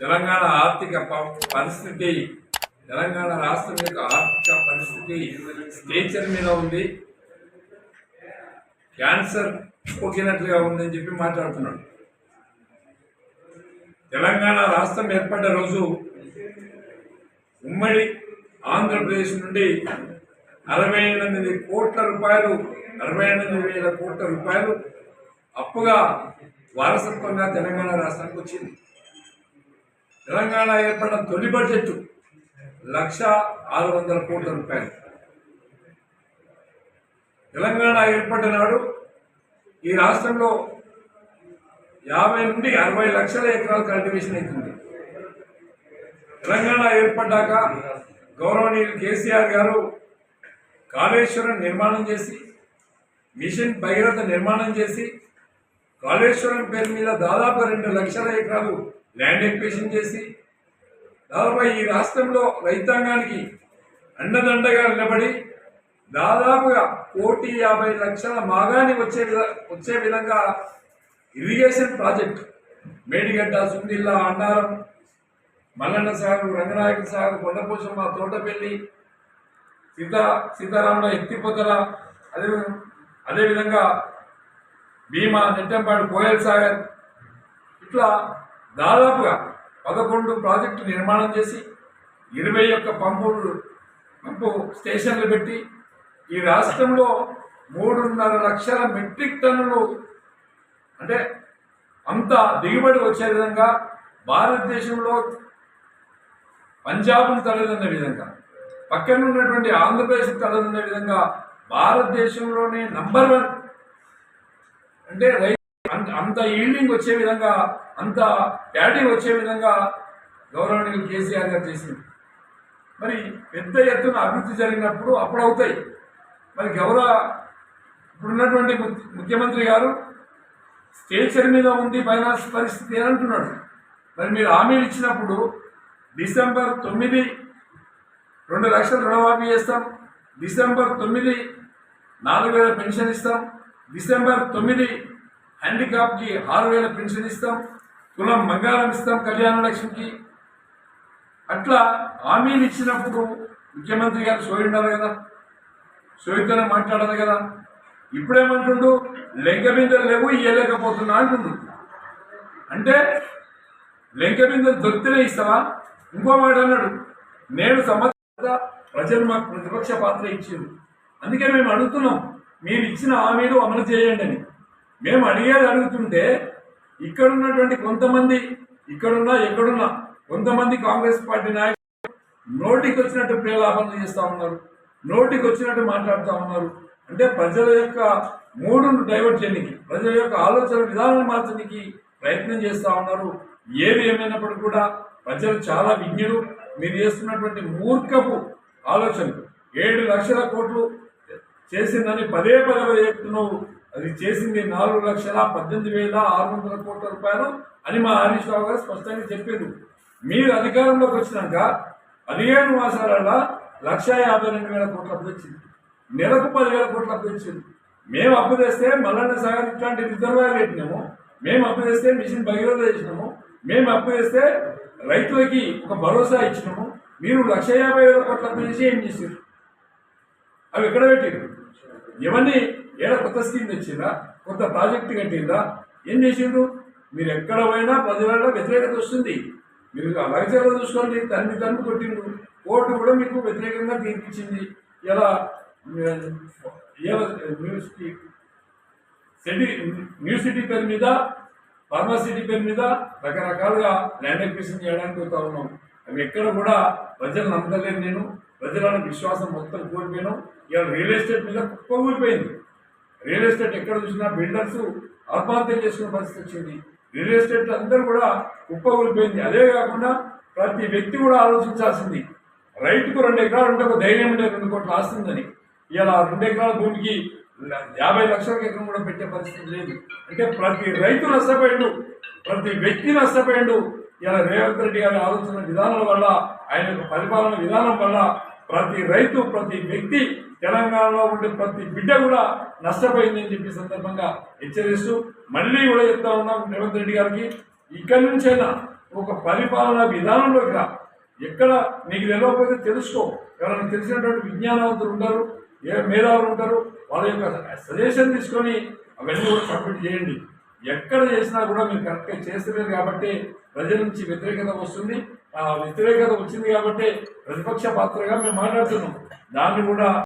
తెలంగాణ ఆర్థిక పరిస్థితి తెలంగాణ రాష్ట్రం యొక్క ఆర్థిక పరిస్థితి స్టేచర్ మీద ఉంది. క్యాన్సర్ పొగినట్లుగా ఉందని చెప్పి మాట్లాడుతున్నాడు. తెలంగాణ రాష్ట్రం ఏర్పడ్డ రోజు ఉమ్మడి ఆంధ్రప్రదేశ్ నుండి అరవై ఎనిమిది కోట్ల రూపాయలు అరవై ఎనిమిది వేల కోట్ల రూపాయలు అప్పుగా వారసత్వంగా తెలంగాణ రాష్ట్రానికి వచ్చింది. తెలంగాణ ఏర్పడిన తొలి బడ్జెట్ లక్ష ఆరు వందల కోట్ల రూపాయలు. తెలంగాణ ఏర్పడిన నాడు ఈ రాష్ట్రంలో యాభై నుండి అరవై లక్షల ఎకరాలు కల్టివేషన్ అవుతుంది తెలంగాణ ఏర్పడ్డాక గౌరవనీయులు కేసీఆర్ గారు కాళేశ్వరం నిర్మాణం చేసి మిషన్ భగీరథ నిర్మాణం చేసి కాళేశ్వరం పేరు మీద దాదాపు రెండు లక్షల ఎకరాలు ల్యాండ్ ఎక్వేషన్ చేసి దాదాపు ఈ రాష్ట్రంలో రైతాంగానికి అండదండగా నిలబడి దాదాపుగా కోటి యాభై లక్షల మాగాని వచ్చే వచ్చే విధంగా ఇరిగేషన్ ప్రాజెక్ట్ మేడిగడ్డ సుందిల్ల అన్నారం మల్లన్న సాగర్ రంగనాయక సాగర్ కొండపోషమ్మ తోటపల్లి సీతా సీతారాముల ఎత్తిపోతల అదే అదేవిధంగా భీమా నెట్టంపాడు కోయల్ సాగర్ ఇట్లా దాదాపుగా పదకొండు ప్రాజెక్టు నిర్మాణం చేసి ఇరవై ఒక్క పంపులు పంపు స్టేషన్లు పెట్టి ఈ రాష్ట్రంలో మూడున్నర లక్షల మెట్రిక్ టన్నులు అంటే అంత దిగుబడి వచ్చే విధంగా భారతదేశంలో పంజాబ్ను తలదన్న విధంగా పక్కన ఉన్నటువంటి ఆంధ్రప్రదేశ్ తలదన్న విధంగా భారతదేశంలోనే నంబర్ వన్ అంటే రై అంత అంత ఈల్డింగ్ వచ్చే విధంగా అంత ప్యాడీ వచ్చే విధంగా గవర్నమెంట్ కేసీఆర్ గారు చేసింది. మరి పెద్ద ఎత్తున అభివృద్ధి జరిగినప్పుడు అప్పుడవుతాయి. మరి గౌరవ ఇప్పుడున్నటువంటి ముఖ్యమంత్రి గారు స్టేచర్ మీద ఉంది ఫైనాన్స్ పరిస్థితి అని అంటున్నాడు మరి మీరు హామీలు ఇచ్చినప్పుడు డిసెంబర్ తొమ్మిది రెండు లక్షలు రుణమాఫీ చేస్తాం డిసెంబర్ తొమ్మిది నాలుగు వేల పెన్షన్ ఇస్తాం డిసెంబర్ తొమ్మిది హ్యాండిక్యాప్కి ఆరు వేల పెన్షన్ ఇస్తాం కులం బంగారం ఇస్తాం కళ్యాణ లక్ష్మికి. అట్లా హామీలు ఇచ్చినప్పుడు ముఖ్యమంత్రి గారు సోయి ఉండాలి కదా సోయితోనే మాట్లాడాలి కదా. ఇప్పుడేమంటుండు లెంక బిందెలు లేవు ఇయ్యలేకపోతున్నా అంటుండు. అంటే లెంక బిందెలు దొరికితేనే ఇస్తావా? ఇంకో మాట అన్నాడు నేను సమర్థ ప్రజలు మాకు ప్రతిపక్ష పాత్ర ఇచ్చింది. అందుకే మేము అడుగుతున్నాం మీరు ఇచ్చిన హామీలు అమలు చేయండి అని. మేము అడిగేది అడుగుతుంటే ఇక్కడ ఉన్నటువంటి కొంతమంది ఇక్కడున్నా ఎక్కడున్నా కొంతమంది కాంగ్రెస్ పార్టీ నాయకులు నోటికి వచ్చినట్టు ప్రేలాపనలు చేస్తూ ఉన్నారు నోటికి వచ్చినట్టు మాట్లాడుతూ ఉన్నారు. అంటే ప్రజల యొక్క మూడును డైవర్ట్ చేయడానికి ప్రజల యొక్క ఆలోచన విధానం మార్చడానికి ప్రయత్నం చేస్తూ ఉన్నారు. ఏది ఏమైనప్పటికీ కూడా ప్రజలు చాలా విజ్ఞులు. మీరు చేస్తున్నటువంటి మూర్ఖపు ఆలోచనలు. ఏడు లక్షల కోట్లు చేసిందని పదే పదే చెప్తున్నావు. అది చేసింది నాలుగు లక్షల పద్దెనిమిది వేల ఆరు వందల కోట్ల రూపాయలు అని మా హరీష్ రావు గారు స్పష్టంగా చెప్పారు. మీరు అధికారంలోకి వచ్చినాక పదిహేను మాసాలలో లక్ష యాభై రెండు వేల కోట్ల అప్పు తెచ్చింది. నెలకు పదివేల కోట్ల అప్పు తెచ్చింది. మేము అప్పు తెస్తే మల్లన్న సాగర్ ఇట్లాంటి రిజర్వాయర్ పెట్టినాము. మేము అప్పు తెస్తే మిషన్ భగీరథ చేసినాము. మేము అప్పు తెస్తే రైతులకి ఒక భరోసా ఇచ్చినాము. మీరు లక్ష యాభై వేల కోట్ల అప్పు చేసి ఏం చేశారు? అవి ఎక్కడ పెట్టారు ఇవన్నీ ఏదో కొత్త స్కీమ్ తెచ్చిందా? కొత్త ప్రాజెక్ట్ కట్టిందా? ఏం చేసిండ్రు? మీరు ఎక్కడ పోయినా ప్రజలలో వ్యతిరేకత వస్తుంది. మీరు లగచర్లు చూసుకోండి తన్ని తన్ను కొట్టిండ్రు. కోర్టు కూడా మీకు వ్యతిరేకంగా తీర్పిచ్చింది. ఇలా సిటీ న్యూ సిటీ పేరు మీద ఫార్మాసిటీ పేరు మీద రకరకాలుగా ల్యాండ్ ఎక్విజిషన్ చేయడానికి వస్తూ ఉన్నాం. అవి ఎక్కడ కూడా ప్రజలు నమ్మలేదు నేను. ప్రజలను విశ్వాసం మొత్తం కోల్పోయినాం. ఇవాళ రియల్ ఎస్టేట్ మీద కుప్పగిపోయింది రియల్ ఎస్టేట్ ఎక్కడ చూసినా బిల్డర్స్ ఆత్మహత్య చేసుకునే పరిస్థితి వచ్చింది. రియల్ ఎస్టేట్ అందరూ కూడా కుప్పగిపోయింది అదే కాకుండా ప్రతి వ్యక్తి కూడా ఆలోచించాల్సింది. రైతుకు రెండు ఎకరాలు ఉంటే ఒక ధైర్యం ఉండే రెండు కోట్లు ఆస్తుందని. ఇలా రెండు ఎకరాల భూమికి యాభై లక్షలకు ఎకరం కూడా పెట్టే పరిస్థితి లేదు. అంటే ప్రతి రైతు నష్టపోయిండు. ప్రతి వ్యక్తి నష్టపోయిండు. ఇలా రేవంత్ రెడ్డి గారి ఆలోచన విధానాల వల్ల ఆయన యొక్క పరిపాలన విధానం వల్ల ప్రతి రైతు ప్రతి వ్యక్తి తెలంగాణలో ఉండే ప్రతి బిడ్డ కూడా నష్టపోయిందని చెప్పి సందర్భంగా హెచ్చరిస్తూ మళ్ళీ కూడా చెప్తా ఉన్నాం రేవంత్ రెడ్డి గారికి ఇక్కడి నుంచైనా ఒక పరిపాలన విధానంలోకి రా ఎక్కడ నీకు తెలియకపోతే తెలుసుకో. ఎవరైనా తెలిసినటువంటి విజ్ఞానవంతులు ఉంటారు ఏ మేధావులు ఉంటారు వాళ్ళ యొక్క సజెషన్ తీసుకొని అవన్నీ కూడా సబ్మిట్ చేయండి. ఎక్కడ చేసినా కూడా మీరు కరెక్ట్గా చేస్తలేరు కాబట్టి ప్రజల నుంచి వ్యతిరేకత వస్తుంది. వ్యతిరేకత వచ్చింది కాబట్టి ప్రతిపక్ష పాత్రగా మేము మాట్లాడుతున్నాం. దాన్ని కూడా